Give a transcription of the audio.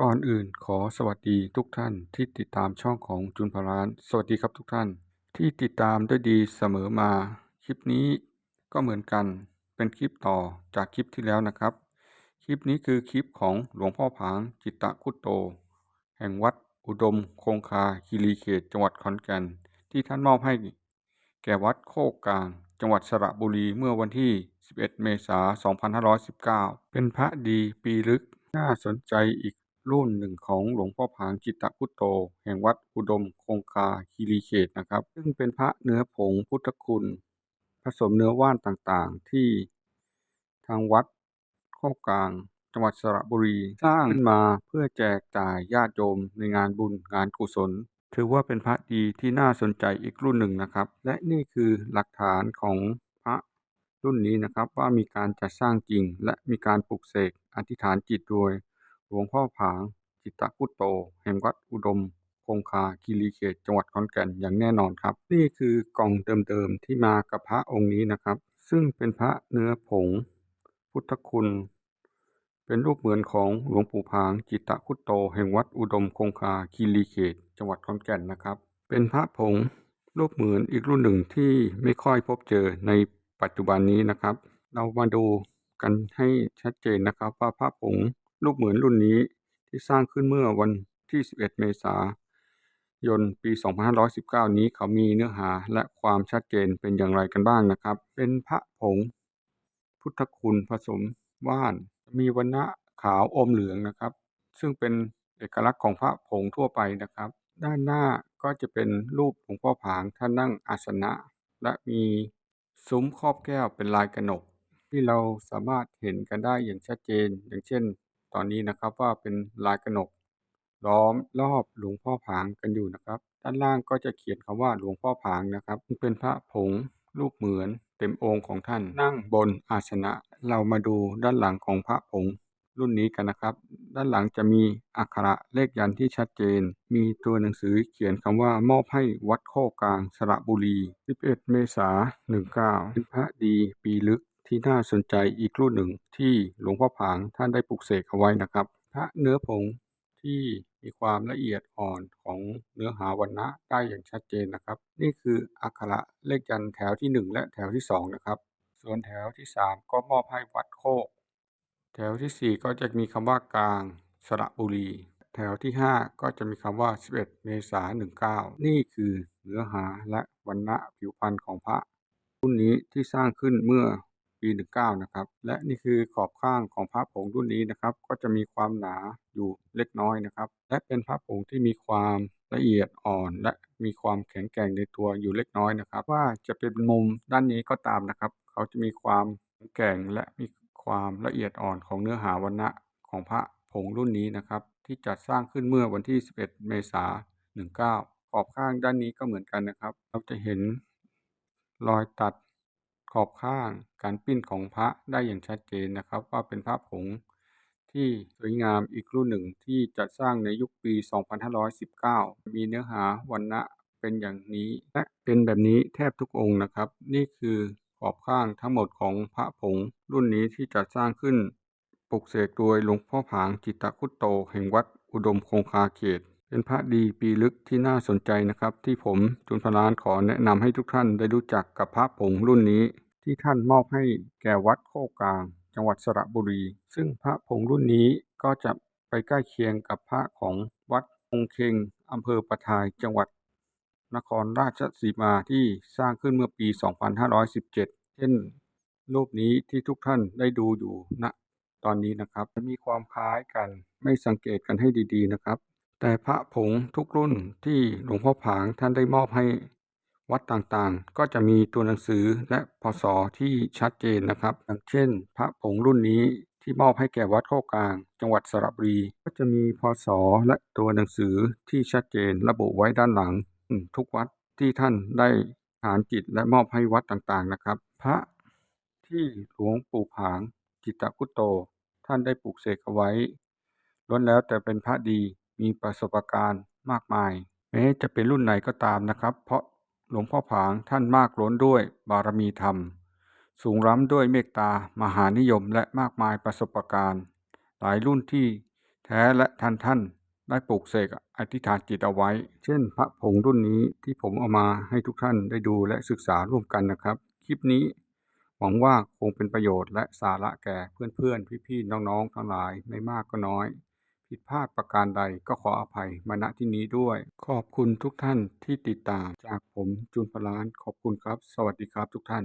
ก่อนอื่นขอสวัสดีทุกท่านที่ติดตามช่องของจุนพาราน สวัสดีครับทุกท่าน ที่ติดตามด้วยดีเสมอมา คลิปนี้ก็เหมือนกันเป็นคลิปต่อจากคลิปที่แล้วนะครับ คลิปนี้คือคลิปของหลวงพ่อผางจิตตะคุตโต แห่งวัดอุดมคงคาคีรีเขตจังหวัดขอนแก่น ที่ท่านมอบให้ แก่วัดโคกกลาง จังหวัดสระบุรีเมื่อวันที่ 11 เมษายน 2519 เป็นพระดีปีลึกน่าสนใจอีก รุ่นหนึ่งของหลวงพ่อผางจิตตพุทโธ แห่งวัดอุดมคงคาคีรีเขตนะครับ ซึ่งเป็นพระเนื้อผงพุทธคุณ ผสมเนื้อว่านต่างๆ ที่ทางวัดโคกกลาง จังหวัดสระบุรีสร้างขึ้นมาเพื่อแจกจ่ายญาติโยมในงานบุญงานกุศล ถือว่าเป็นพระดีที่น่าสนใจอีกรุ่นหนึ่งนะครับ และนี่คือหลักฐานของพระรุ่นนี้นะครับว่ามีการจัดสร้างจริง และมีการปลุกเสกอธิษฐานจิตโดย ลวงพ่อผาง จิตตพุทโต แห่งวัดอุดม คงคาคีรีเขตจังหวัดขอนแก่นอย่างแน่นอนครับ นี่คือกล่องเดิมๆที่มากับพระองค์นี้นะครับ ซึ่งเป็นพระเนื้อผง พุทธคุณ เป็นรูปเหมือนของหลวงปู่ผาง จิตตคุตโต แห่งวัดอุดมคงคาคีรีเขต จังหวัดขอนแก่นนะครับ เป็นพระผงรูปเหมือนอีกรุ่นหนึ่งที่ไม่ค่อยพบเจอในปัจจุบันนี้นะครับ เรามาดูกันให้ชัดเจนนะครับว่าพระผง รูปเหมือนรุ่นนี้ที่สร้างขึ้นเมื่อวันที่ 11 เมษายน ปี 2519 นี้เขามีเนื้อหาและความชัดเจนเป็นอย่างไรกันบ้างนะครับ เป็นพระผง พุทธคุณผสมว่าน มีวรรณะขาวอมเหลืองนะครับ ซึ่งเป็นเอกลักษณ์ของพระผงทั่วไปนะครับ ด้านหน้าก็จะเป็นรูปหลวงพ่อผางท่านนั่งอาสนะ และมีซุ้มครอบแก้วเป็นลายกระหนก ที่เราสามารถเห็นกันได้อย่างชัดเจน อย่างเช่น ตอนนี้นะครับว่าเป็นลายกระหนกล้อมรอบหลวงพ่อผางกันอยู่นะครับ ด้านล่างก็จะเขียนคำว่าหลวงพ่อผางนะครับเป็นพระผงรูปเหมือนเต็มองค์ของท่านนั่งบนอาสนะ เรามาดูด้านหลังของพระผงรุ่นนี้กันนะครับ ด้านหลังจะมีอักขระเลขยันที่ชัดเจน มีตัวหนังสือเขียนคำว่ามอบให้วัดโคกกลางสระบุรี 11 เมษายน19เป็นพระดีปีลึก ที่น่าสนใจอีกรุ่นหนึ่งที่หลวงพ่อผางท่านได้ปลุกเสกเอาไว้นะครับ พระเนื้อผงที่มีความละเอียดอ่อนของเนื้อหาวรรณะได้อย่างชัดเจนนะครับ นี่คืออักขระเลขยันแถวที่ 1 และแถวที่ 2 นะครับ ส่วนแถวที่ 3 ก็มอบให้วัดโคก แถวที่ 4 ก็จะมีคำว่ากลางสระบุรี แถวที่ 5 ก็จะมีคำว่า 11 เมษายน19 นี่คือเนื้อหาและวรรณะผิวพรรณของพระรุ่นนี้ที่สร้างขึ้นเมื่อ ปี 19 นะครับ และนี่คือขอบข้างของพระผงรุ่นนี้นะครับ ก็จะมีความหนาอยู่เล็กน้อยนะครับ และเป็นพระผงที่มีความละเอียดอ่อนและมีความแข็งแกร่งในตัวอยู่เล็กน้อยนะครับ ว่าจะเป็นมุมด้านนี้ก็ตามนะครับ เขาจะมีความแข็งแกร่งและมีความละเอียดอ่อนของเนื้อหาวรรณะของพระผงรุ่นนี้นะครับ ที่จัดสร้างขึ้นเมื่อวันที่ 11 เมษายน 19 ขอบข้างด้านนี้ก็เหมือนกันนะครับ เราจะเห็นรอยตัด ขอบข้างการปิ้นของพระได้อย่างชัดเจนนะครับ ว่าเป็นพระผงที่สวยงามอีกรุ่นหนึ่งที่จัดสร้างในยุคปี 2519 มีเนื้อหาวรรณะเป็นอย่างนี้ และเป็นแบบนี้แทบทุกองค์นะครับ นี่คือขอบข้างทั้งหมดของพระผงรุ่นนี้ที่จัดสร้างขึ้นปลุกเสกโดยหลวงพ่อผางจิตตคุตโต แห่งวัดอุดมคงคาเขต เป็นพระดีปีลึกที่น่าสนใจนะครับ ที่ผมจุนพลานขอแนะนำให้ทุกท่านได้รู้จักกับพระผงรุ่นนี้ ที่ท่านมอบให้แก่วัดโคกกลาง จังหวัดสระบุรี ซึ่งพระผงรุ่นนี้ก็จะไปใกล้เคียงกับพระของวัดองเคงอำเภอประทายจังหวัด นครราชสีมาที่สร้างขึ้นเมื่อปี 2517 เช่นรูปนี้ที่ทุกท่านได้ดูอยู่ณตอนนี้นะครับจะมีความคล้ายกันไม่สังเกตกันให้ดีๆนะครับ แต่พระผงทุกรุ่นที่หลวงพ่อผางท่านได้มอบให้ วัดต่างๆ ก็จะมีตัวหนังสือและพศที่ชัดเจนนะครับอย่างเช่น พระผงรุ่นนี้ที่มอบให้แก่วัดโคกลาง จังหวัดสระบุรี ก็จะมีพศและตัวหนังสือที่ชัดเจนระบุไว้ด้านหลังทุกวัดที่ท่านได้ฐานจิตและมอบให้วัดต่างๆนะครับ พระที่หลวงปู่ผางจิตตคุโต ท่านได้ปลูกเสกเอาไว้ล้วนแล้วแต่เป็นพระดีมีประสบการณ์มากมายแม้จะเป็นรุ่นไหนก็ตามนะครับ เพราะ หลวงพ่อผางท่านมากล้นด้วยบารมีธรรม สูงล้ำด้วยเมตตามหานิยมและมากมายประสบการณ์ หลายรุ่นที่แท้และท่านท่านได้ปลูกเสกอธิษฐานจิตเอาไว้ เช่น พระผงรุ่นนี้ที่ผมเอามาให้ทุกท่านได้ดูและศึกษาร่วมกันนะครับ คลิปนี้ หวังว่าคงเป็นประโยชน์และสาระแก่เพื่อนๆ พี่ๆ น้องๆ ทั้งหลายไม่มากก็น้อย ผิดพลาดประการใดก็ขออภัยมาณที่นี้ด้วย ขอบคุณทุกท่านที่ติดตามจากผมจุนพลาน ขอบคุณครับ สวัสดีครับทุกท่าน